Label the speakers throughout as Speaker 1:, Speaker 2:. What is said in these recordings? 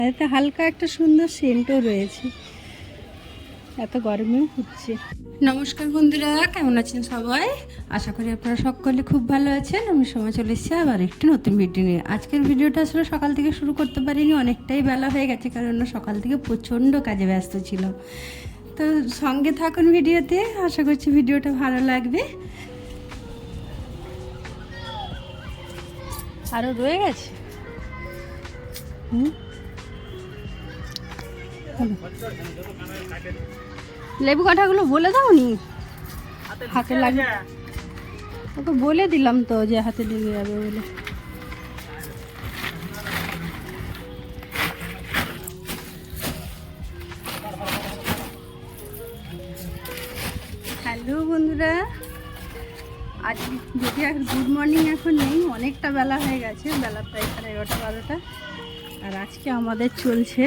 Speaker 1: এতে হালকা একটা সুন্দর সেন্টও রয়েছে। এত গরমেও হচ্ছে। নমস্কার বন্ধুরা, কেমন আছেন সবাই? আশা করি আপনারা সকলে খুব ভালো আছেন। আমি সময় চলে এসেছি আবার একটি নতুন ভিডিও নিয়ে। আজকের ভিডিওটা আসলে সকাল থেকে শুরু করতে পারিনি, অনেকটাই বেলা হয়ে গেছে, কারণ সকাল থেকে প্রচণ্ড কাজে ব্যস্ত ছিল। তো সঙ্গে থাকুন ভিডিওতে, আশা করছি ভিডিওটা ভালো লাগবে। আরও রয়ে গেছে? হুম? লেবু কাঁঠাগুলো বলে দাও নি হাতে লাগে ওকে বলে দিলাম তো যে হাতে লেগে যাবে বলে। হ্যালো বন্ধুরা। আজ যদি আর গুড মর্নিং এখন নেই অনেকটা বেলা হয়ে গেছে বেলা প্রায় সাড়ে এগারোটা বারোটা। আর আজকে আমাদের চলছে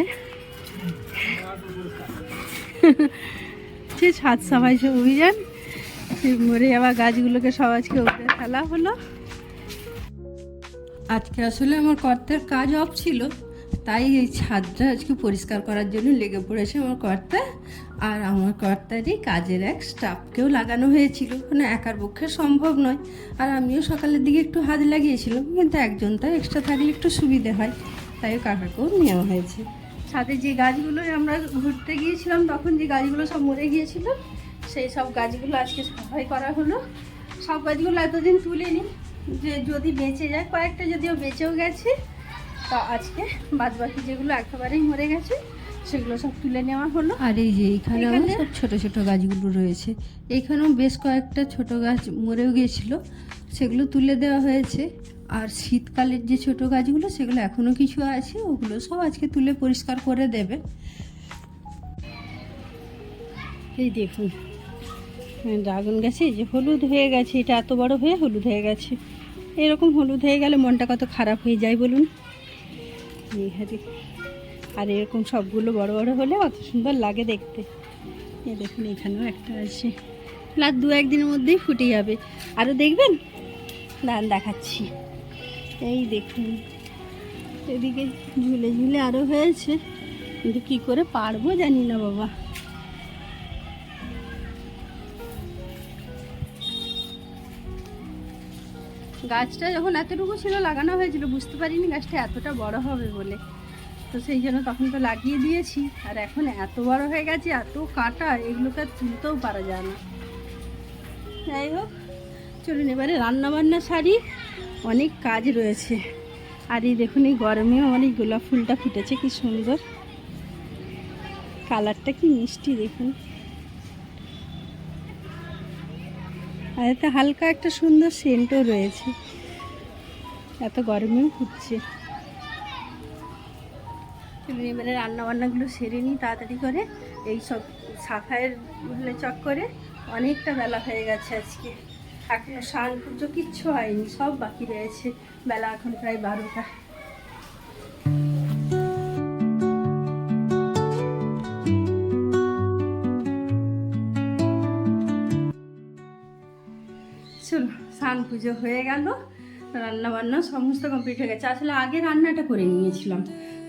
Speaker 1: যে ছাদ সাফাই সব অভিযান। মরে যাওয়া গাছগুলোকে সব আজকে উপরে ফেলা হলো। আজকে আসলে আমার কর্তার কাজ অফ ছিল, তাই এই ছাদটা আজকে পরিষ্কার করার জন্য লেগে পড়েছে আমার কর্তা। আর আমার কর্তারই কাজের এক স্টাফকেও লাগানো হয়েছিল। মানে একার পক্ষে সম্ভব নয়। আর আমিও সকালের দিকে একটু হাত লাগিয়েছিলাম, কিন্তু একজন তাই এক্সট্রা থাকলে একটু সুবিধে হয়। তাই কাকাকেও নেওয়া হয়েছে। ছাদে যে গাছগুলো আমরা ঘুরতে গিয়েছিলাম তখন যে গাছগুলো সব মরে গিয়েছিল সেই সব গাছগুলো আজকে সাফাই করা হলো। সব গাছগুলো এতদিন তুলিনি যে যদি বেঁচে যায় কয়েকটা যদিও বেঁচেও গেছে তা আজকে বাদ বাকি যেগুলো একেবারেই মরে গেছে সেগুলো সব তুলে নেওয়া হলো। আর এই যে এইখানে সব ছোট ছোট গাছগুলো রয়েছে। এইখানেও বেশ কয়েকটা ছোট গাছ মরেও গিয়েছিল সেগুলো তুলে দেওয়া হয়েছে। আর শীতকালের যে ছোট গাছগুলো, সেগুলো এখনও কিছু আছে, ওগুলো সব আজকে তুলে পরিষ্কার করে দেবে। এই দেখুন ড্রাগন গাছে যে হলুদ হয়ে গেছে, এটা এত বড় হয়ে হলুদ হয়ে গেছে। এরকম হলুদ হয়ে গেলে মনটা কত খারাপ হয়ে যায় বলুন? আর এরকম সবগুলো বড় বড় হলে অত সুন্দর লাগে দেখতে। এই দেখুন, এখানেও একটা আছে। আর দু একদিনের মধ্যেই ফুটে যাবে। আরও দেখবেন? দান দেখাচ্ছি। এই দেখুন, এদিকে ঝুলে ঝুলে আরও হয়েছে। কিন্তু কি করে পারব জানি না বাবা। গাছটা যখন এতটুকু ছিল লাগানো হয়েছিল, বুঝতে পারিনি গাছটা এতটা বড় হবে বলে। তো সেই জন্য তখন তো লাগিয়ে দিয়েছি। আর এখন এত বড় হয়ে গেছে, এত কাটা, এগুলোকে তুলতেও পারা যায় না। যাই হোক, চলুন এবারে রান্না বান্না সারি। অনেক কাজ রয়েছে। আর এই দেখুন, এই গরমেও অনেক গোলাপ ফুলটা ফুটেছে, কি সুন্দর। কালারটা কি মিষ্টি দেখুন। আর এতে হালকা একটা সুন্দর সেন্টও রয়েছে। এত গরমেও ফুটছে। এবারে রান্না বান্নাগুলো সেরে নিই তাড়াতাড়ি করে। এই সব সাফাইয়ের হলে চক করে অনেকটা বেলা হয়ে গেছে আজকে। এখনও স্নান পুজো কিচ্ছু হয়নি, সব বাকি রয়েছে। বেলা এখন প্রায় বারোটা। চলো, স্নান পুজো হয়ে গেল রান্না বান্না সমস্ত কমপ্লিট হয়ে গেছে। আসলে আগে রান্নাটা করে নিয়েছিলাম।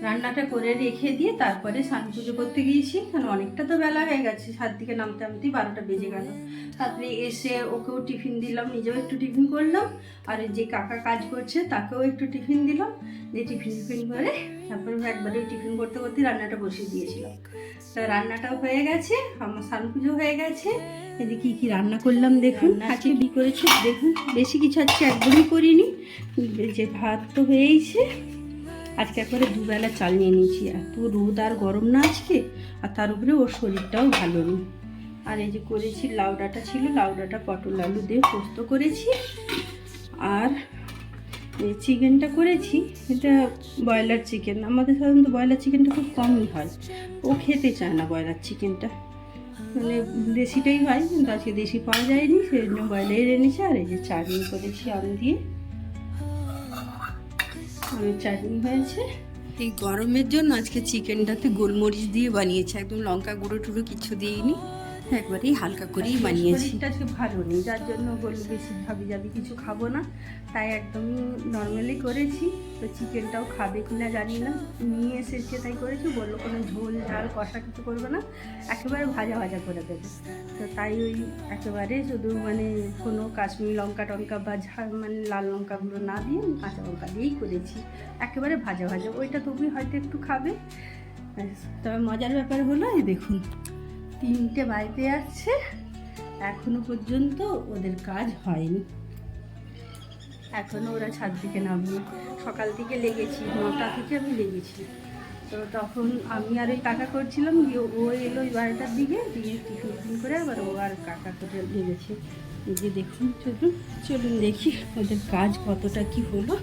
Speaker 1: রান্নাটা করে রেখে দিয়ে তারপরে স্নান পুজো করতে গিয়েছি। কারণ অনেকটা তো বেলা হয়ে গেছে সাত দিকে নামতে নামতেই বারোটা বেজে গেল। তারপরে এসে ওকেও টিফিন দিলাম নিজেও একটু টিফিন করলাম। আর যে কাকা কাজ করছে তাকেও একটু টিফিন দিলাম। দিয়ে টিফিন টিফিন করে তারপরে একবারে টিফিন করতে করতে রান্নাটা বসিয়ে দিয়েছিলাম। তা রান্নাটাও হয়ে গেছে আমার স্নান পুজো হয়ে গেছে। এদিকে কী কী রান্না করলাম দেখুন আজকে কী? করেছি দেখুন বেশি কিছু আজকে একদমই করিনি। যে ভাত তো হয়েইছে। আজকে একবারে দুবেলা চাল নিয়ে নিয়েছি। এত রোদ আর গরম না আজকে, আর তার উপরে ওর শরীরটাও ভালো নেই। আর এই যে করেছি লাউডাটা ছিল লাউডাটা পটল আলু দিয়ে পোস্ত করেছি। আর এই চিকেনটা করেছি, এটা ব্রয়লার চিকেন। আমাদের সাধারণত ব্রয়লার চিকেনটা খুব কমই হয়। ও খেতে চায় না ব্রয়লার চিকেনটা। মানে দেশিটাই হয়, কিন্তু আজকে দেশি পাওয়া যায়নি সেই জন্য ব্রয়লার এনেছে। আর এই যে চাটনি করেছি আম দিয়ে। চাটনি হয়েছে। এই গরমের জন্য আজকে চিকেনটাতে গোলমরিচ দিয়ে বানিয়েছে। একদম লঙ্কা গুঁড়ো টুড়ো কিছু দিইনি। একবারেই হালকা করেই বানিয়েছি। আজকে ভালো নেই যার জন্য বলল বেশি ভাবি যাবি কিছু খাব না। তাই একদমই নর্মালি করেছি তো চিকেনটাও খাবে কি না জানি না। নিয়ে এসেছে তাই করেছি বলল কোনো ঝোল ঝাল কষা কিছু করবে না একেবারে ভাজা ভাজা করে দেবে। তো তাই ওই একেবারে শুধু মানে কোনো কাশ্মীরি লঙ্কা টঙ্কা বা ঝাল মানে লাল লঙ্কাগুলো না দিয়ে আমি কাঁচা লঙ্কা দিয়েই করেছি। একেবারে ভাজা ভাজা ওইটা তুমি হয়তো একটু খাবে। তবে মজার ব্যাপার হলো এই দেখুন তিনটে বাড়িতে আসছে। এখনও পর্যন্ত ওদের কাজ হয়নি। এখনও ওরা ছাদ থেকে নামবে। সকাল থেকে লেগেছি, নটা থেকে আমি লেগেছি। তো তখন আমি আর ওই কাকা করছিলাম দিয়ে ও এলো ওই বারোটার দিকে, দিয়ে টিফিন টিফিন করে আবার ও আর কাকা করে লেগেছে। যে দেখুন, চলুন চলুন দেখি ওদের কাজ কতটা কি হলো।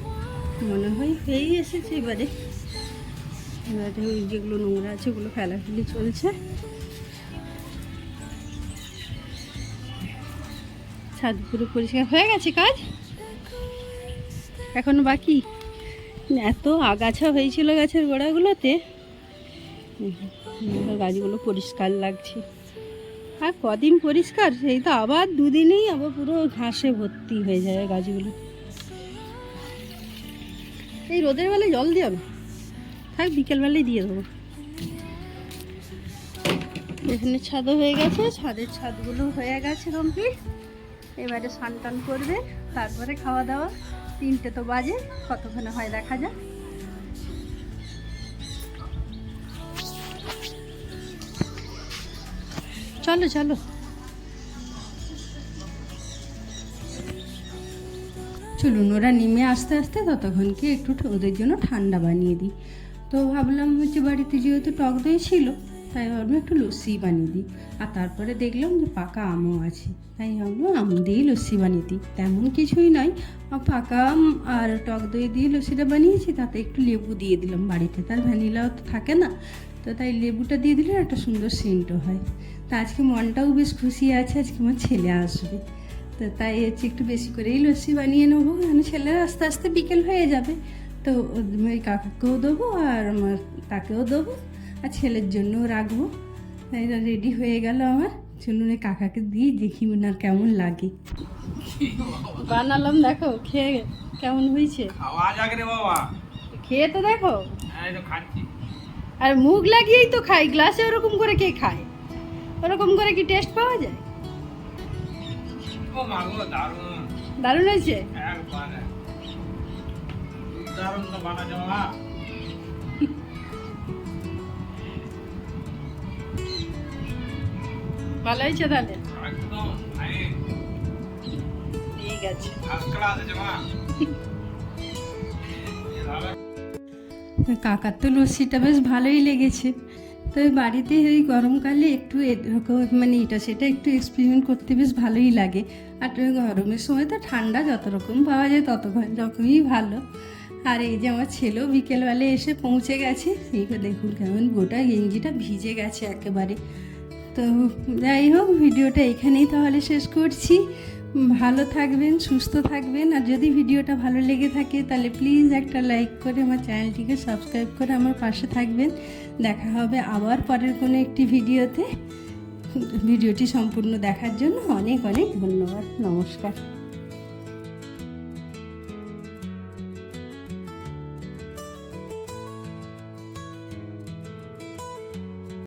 Speaker 1: মনে হয় হয়েই এসেছে এবারে। এবারে ওই যেগুলো নোংরা আছে ওগুলো ফেলাফেলি চলছে। ছাদ পুরো পরিষ্কার হয়ে গেছে কাজ? এখনও বাকি? এত আগাছা হয়েছিল গাছের গোড়াগুলোতে। গাছগুলো পরিষ্কার লাগছে। আর কদিন পরিষ্কার? সেই তো আবার দুদিনেই আবার পুরো ঘাসে ভর্তি হয়ে যায় গাছগুলো। এই রোদের বেলায় জল দিয়ে হবে? থাক, বিকেলবেলায় দিয়ে দেবো। এখানে ছাদও হয়ে গেছে, ছাদের ছাদগুলো হয়ে গেছে কমপ্লিট এবারে স্নান টান করবে, তারপরে খাওয়া দাওয়া তিনটে তো বাজে কতক্ষণে হয় দেখা যাক। চলো চলো। চলুন, ওরা নেমে আস্তে আস্তে ততক্ষণকে একটু ওদের জন্য ঠান্ডা বানিয়ে দিই। তো ভাবলাম হচ্ছে বাড়িতে যেহেতু টক দই ছিল তাই ভাবলাম একটু লস্যি বানিয়ে দিই। আর তারপরে দেখলাম যে পাকা আমও আছে। তাই ভাবলাম আম দিয়েই লস্যি বানিয়ে দিই। তেমন কিছুই নয়। পাকা আম আর টক দই দিয়ে লস্যিটা বানিয়েছি, তাতে একটু লেবু দিয়ে দিলাম। বাড়িতে তার ভ্যানিলাও তো থাকে না। তো তাই লেবুটা দিয়ে দিলে একটা সুন্দর সেন্টও হয়। তা আজকে মনটাও বেশ খুশি আছে, আজকে আমার ছেলে আসবে। তো তাই হচ্ছে একটু বেশি করেই লস্যি বানিয়ে নেব। মানে ছেলের আস্তে আস্তে বিকেল হয়ে যাবে। তো ওই কাকাকেও দেবো আর আমার তাকেও দেবো। আর ছেলের জন্যও রাখব। তাই রেডি হয়ে গেল আমার। চলুন কাকাকে দিই দেখি ওনার কেমন লাগে। বানালাম দেখো খেয়ে কেমন হয়েছে? খেয়ে তো দেখো।
Speaker 2: খাচ্ছি।
Speaker 1: আর মুখ লাগিয়েই তো খাই গ্লাসে ওরকম করে কে খায়? ওরকম করে কি টেস্ট পাওয়া যায়?
Speaker 2: দারুণ।
Speaker 1: হয়েছে?
Speaker 2: দারুণ তো বানা
Speaker 1: ভালো হয়েছে তাহলে? ঠিক আছে। কাকার তো লস্যিটা বেশ ভালোই লেগেছে। তো বাড়িতে ওই গরমকালে একটু এরকম মানে এটা সেটা একটু এক্সপেরিমেন্ট করতে বেশ ভালোই লাগে। আর গরমের সময় তো ঠান্ডা যত রকম পাওয়া যায় তত রকমই ভালো। আর এই যে আমার ছেলেও বিকেলবেলা এসে পৌঁছে গেছে। এই দেখুন কেমন গোটা গেঞ্জিটা ভিজে গেছে একেবারে। তো যাই হোক, ভিডিওটা এখানেই তাহলে শেষ করছি। ভালো থাকবেন, সুস্থ থাকবেন। আর যদি ভিডিওটা ভালো লেগে থাকে, তাহলে প্লিজ একটা লাইক করে আমার চ্যানেলটিকে সাবস্ক্রাইব করে আমার পাশে থাকবেন। দেখা হবে আবার পরের কোনো একটি ভিডিওতে। ভিডিওটি সম্পূর্ণ দেখার জন্য অনেক অনেক ধন্যবাদ। নমস্কার।